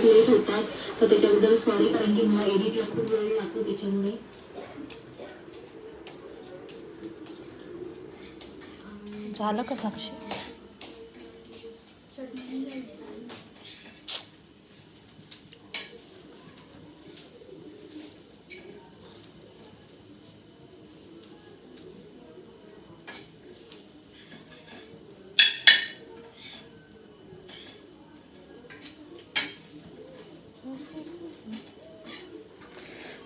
खूप लेट होतात. तर त्याच्याबद्दल सॉरी कारण की मला एडिटला खूप वेळ लागतो त्याच्यामुळे. झालं का साक्षी?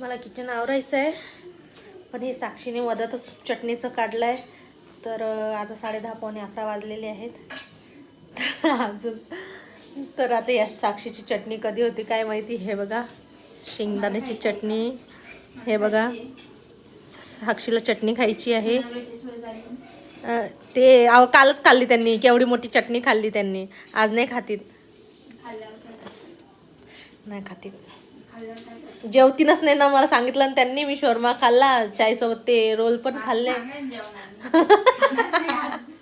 मला किचन आवरायचं आहे पण हे साक्षीने मधातच चटणीचं काढलं आहे तर आता साडेदहा पावणे अकरा वाजलेले आहेत. तर अजून तर आता या साक्षीची चटणी कधी होती काय माहिती? हे बघा शेंगदाण्याची चटणी. हे बघा साक्षीला चटणी खायची आहे. ते कालच खाल्ली त्यांनी केवढी मोठी चटणी खाल्ली त्यांनी. आज नाही खातीत. नाही खातीत. जेवतीनच नाही ना मला सांगितलं आणि त्यांनी मी शोरमा खाल्ला. चायसोबत ते रोल पण खाल्ले.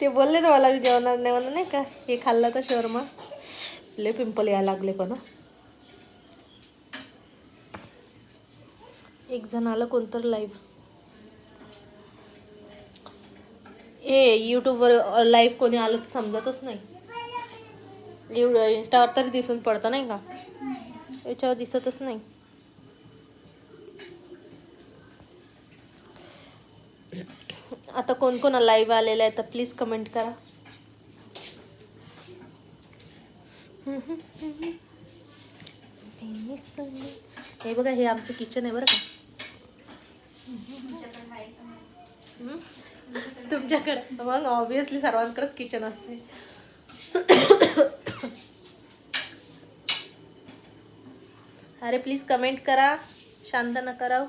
ते बोलले ना मला मी जेवणार नाही म्हणून नाही का? हे खाल्लं तर शोरमा. लय पिंपल यायला लागले पण हं. एक जण आलं कोणतं लाईव्ह ए यूट्यूबवर लाईव्ह कोणी आलं तर समजतच नाही. एवढं इंस्टावर तरी दिसून पडतं नाही का? याच्यावर दिसतच नाही. आता कोण कोण लाईव्ह आलेलं आहे तर प्लीज कमेंट करा. हे बघा हे आमचं किचन आहे बरं का. तुमच्याकडे मग ऑब्विसली सर्वांकडेच किचन असते अरे प्लीज कमेंट करा. शांत न कराव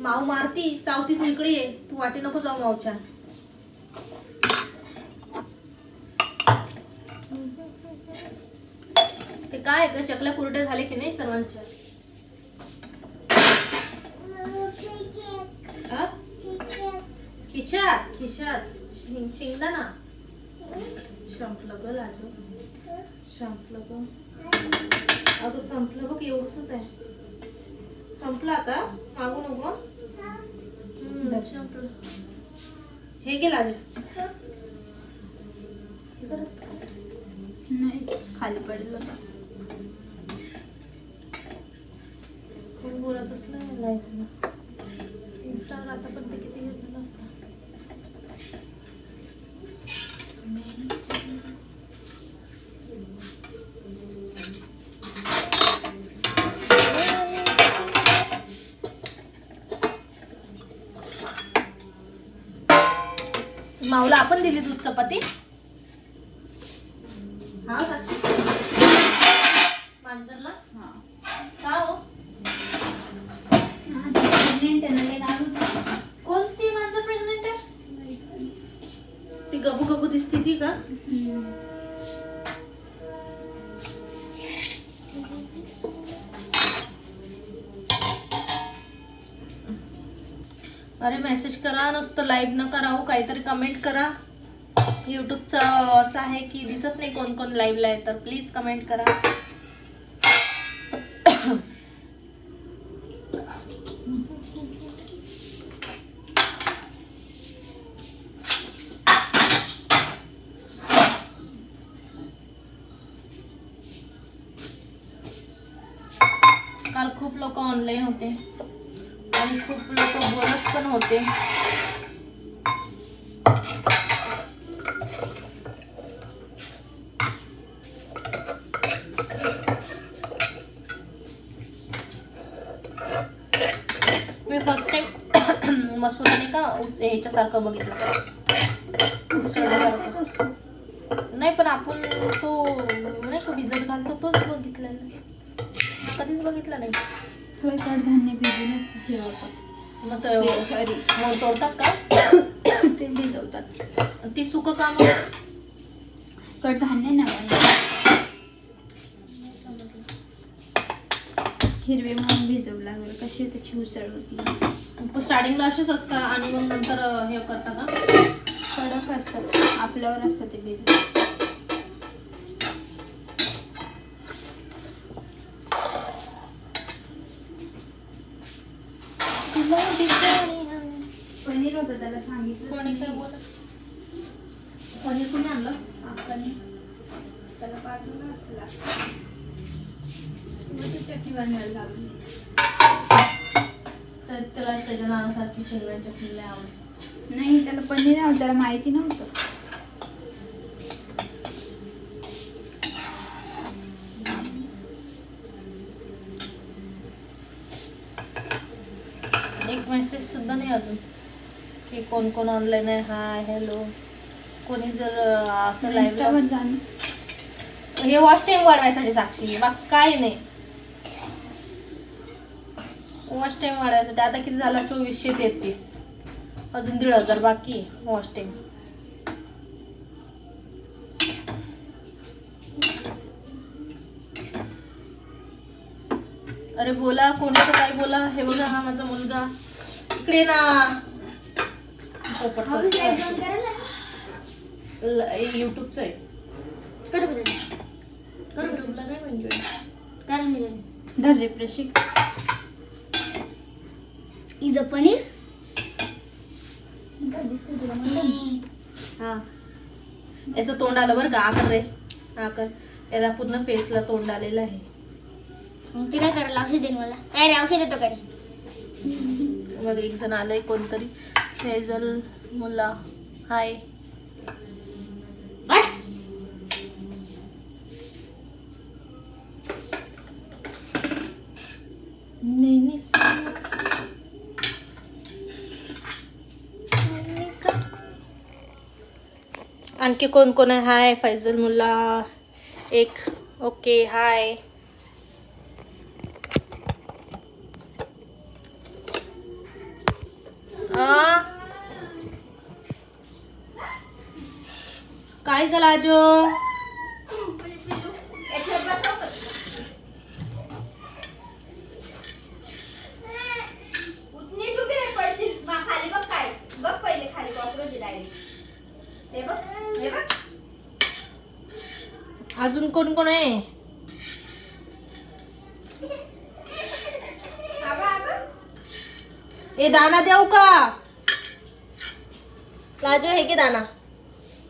माऊ मारती. चावती तू इकडे ये. तू वाटे नको जाऊ माऊच्या ग चकल्या कुरड्या झाले की नाही सर्वांच्या? खिशात खिशात. शिंग शेंगदाणा. संपलं ग लाजू. संपलं ग. अगं संपलं बघ एवढंच आहे. संपला का मागू नको? संपलं. हे गे लाजू. नाही खाली पडेल होता कोण नाही लाईव्ह इंस्टावर आता पण ते किती हे झालं माऊला आपण दिली दूध चपाती? करा नुसतं लाईव्ह न करावं हो, काहीतरी कमेंट करा. यूट्यूबचं असं आहे की दिसत नाही कोण कोण लाईव्हला आहे तर प्लीज कमेंट करा. काल खूप लोक ऑनलाईन होते. आणि खूप लोक बोलत पण होते. मी फर्स्ट टाइम मसुरा नाही का उस ह्याच्यासारखं बघितलं. उसळसारखं. नाही पण आपण तो नाही का भिजत घालतो तोच बघितलेला. कधीच बघितला नाही. कडधान्य भिजूनच हे होतं. मग तो- सॉरी मग तोडतात का? ते भिजवतात. ती सुक काम कडधान्य नाही हिरवे म्हणून भिजवू लागलं कशी त्याची उसळ होती स्टार्टिंगला असेच असतात आणि मग नंतर अं, हे करतात ना कडक असतात आपल्यावर असतं ते भिजवायचं पनीर होतं त्याला सांगितलं कोणी काय बोला पनीर कोणी आणलं आपण त्याला पाठवलं असला मग ती चटणी बनवायला लागली तर त्याला त्याच्या नानासारखी शेंगदाणे चटणी लय आवडते नाही त्याला पनीर आवडतं त्याला माहिती नव्हतं. एक मेसेज सुद्धा नाही अजून की कोण कोण ऑनलाईन आहे हाय हॅलो कोणी जर असं हे वॉच टाइम वाढवायसाठी साक्षी बाकी काय नाही. वॉच टाइम वाढवायसाठी आता किती झाला? चोवीसशे तेहतीस. अजून दीड हजार बाकी वॉच टाइम अरे बोला कोणी तर काय बोला? हे बघा हा माझा मुलगा. इकडे ना. पोपट करतोय. ल- हे युट्यूबचं आहे. युट्यूबला नाही म्हणजे धर रे प्रशिक इज अ पनीर? हा. याचं तोंड आलं बरं का? आकर रे. आकर. याला पूर्ण फेसला तोंड आलेलं आहे. मग ते काय करायला औषध दे मला. काय रे औषध देतो का रे? मग एक जण आलंय कोणतरी. फैजल मुल्ला. हाय What? आणखी कोण कोण आहे? हाय फैजल मुल्ला. एक. Okay hi. काय गलाजो अजून कोण कोण आहे? ए दाना देऊ का? लाजो हे घे दाना.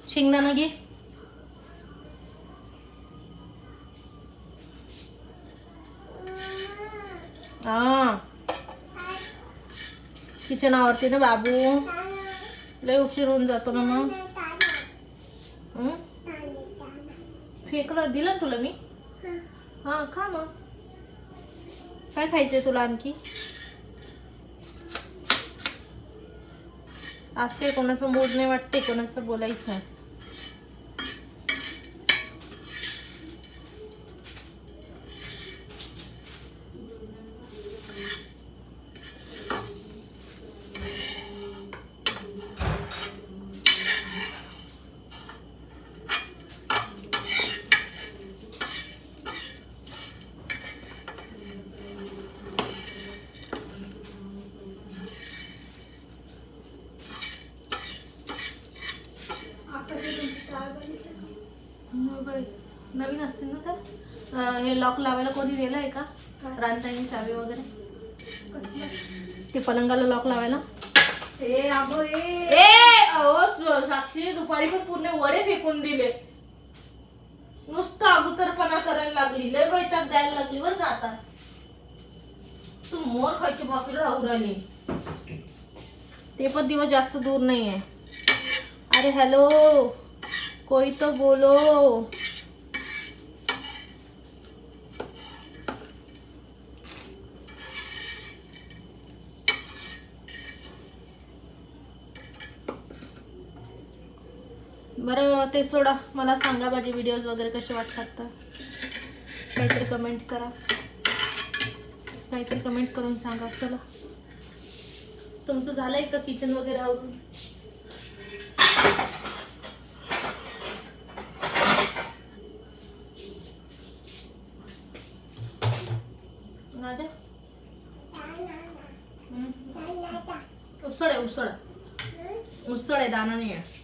शेंगदाणा घे. हा. किचन आवरते ना बाबू. लय उशीर होऊन जातो ना मग. हं? फेकलं दिलं ना तुला मी? हा. खा मग. काय खायचंय तुला आणखी? आज काही कोणाचं मूड नाही वाटते कोणाचं बोलायचं आहे हो बाई. नवीन असतील ना तर अं, हे लॉक लावायला कोणी दिलं आहे का? रांताईने चावी वगैरे? ते पलंगाला लॉक लावायला? ए अहो स- साक्षी दुपारी पण पूर्ण वडे फेकून दिले. नुसतं अगोदरपणा करायला लागली. लय वैताग द्यायला लागली बरं का आता. तू मोर खायची बाकी राहू राहिली. ते पण दिवस जास्त दूर नाही आहे अरे हॅलो कोई तो बोलो. बरं ते सोडा. मला सांगा माझे व्हिडिओज वगैरे कसे वाटतात तर. काहीतरी कमेंट करा. काहीतरी कमेंट करून सांगा. चला. तुमचं झालं आहे का किचन वगैरे आवरून? उसळ आहे उसळ. उसळ आहे दाना नाही आहे.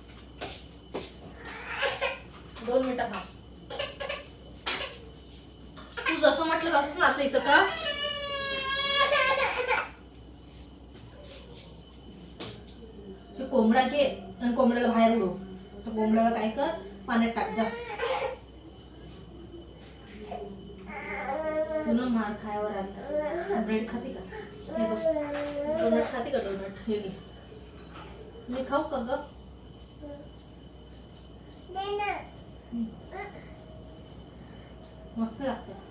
का? कोंबडा घे आणि कोंबड्याला बाहेर उडव. तर कोंबड्याला काय कर? पाण्यात टाक जा. तुला मार खायावर आला ब्रेड खाते का? हे बघ. डोनट खाते का डोनट हे घे. मी खाऊ का ग? मस्त लागते.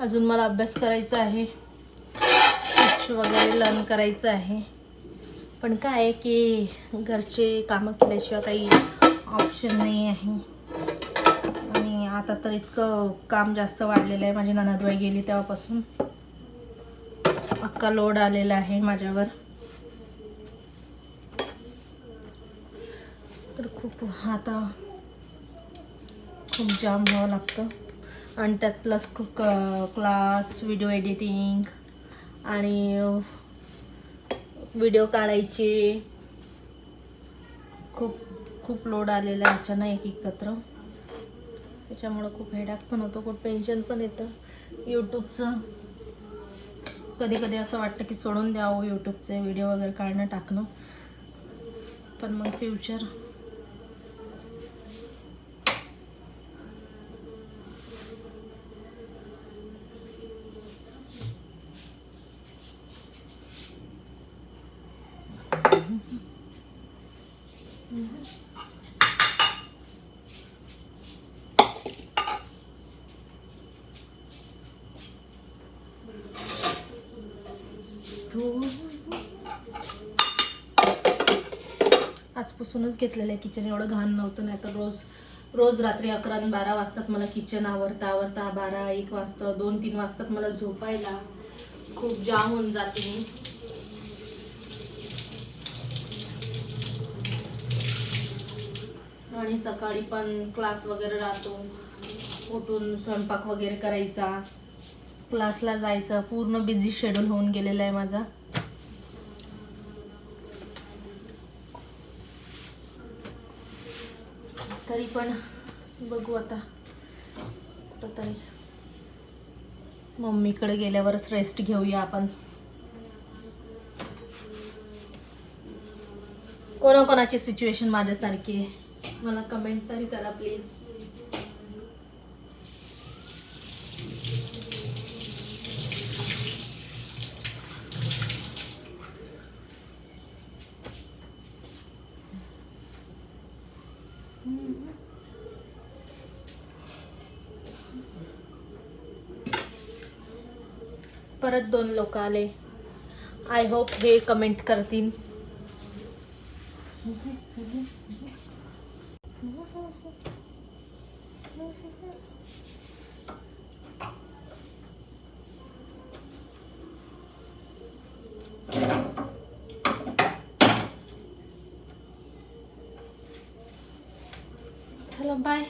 अजून मला अभ्यास करायचा आहे. स्पीच वगैरे लर्न करायचं आहे. पण काय आहे की घरचे कामं केल्याशिवाय काही ऑप्शन नाही आहे. आणि आता तर इतकं काम जास्त वाढलेलं आहे. माझी ननदबाई गेली तेव्हापासून. अक्का लोड आलेला आहे माझ्यावर. तर खूप आता खूप जाम व्हावं लागतं. आणि त्यात प्लस क्लास व्हिडिओ एडिटिंग आणि व्हिडिओ काढायचे. खूप खूप लोड आलेला अचानक एक एकत्र. त्याच्यामुळं खूप हेडॅक पण होतो. खूप टेन्शन पण येतं. यूट्यूबचं कधी कधी असं वाटतं की सोडून द्यावं यूट्यूबचे व्हिडिओ वगैरे काढणं टाकणं. पण मग फ्युचर आजपासूनच घेतलेलं आहे किचन एवढं घाण नव्हतं नाही तर रोज रोज रात्री अकरा आणि बारा वाजतात मला किचन आवरता आवरता. बारा एक वाजता दोन तीन वाजतात मला झोपायला. खूप जाम होऊन जाते मी. आणि सकाळी पण क्लास वगैरे राहतो. उठून स्वयंपाक वगैरे करायचा. क्लासला जायचं. पूर्ण बिझी शेड्यूल होऊन गेलेला आहे माझा. तरी पण बघू आता. कुठंतरी. मम्मीकडे गेल्यावरच रेस्ट घेऊया आपण. कोणाकोणाची सिच्युएशन माझ्यासारखी आहे. मला कमेंट तरी करा प्लीज परत दोन लोक आले. आय होप हे कमेंट करतील. चला बाय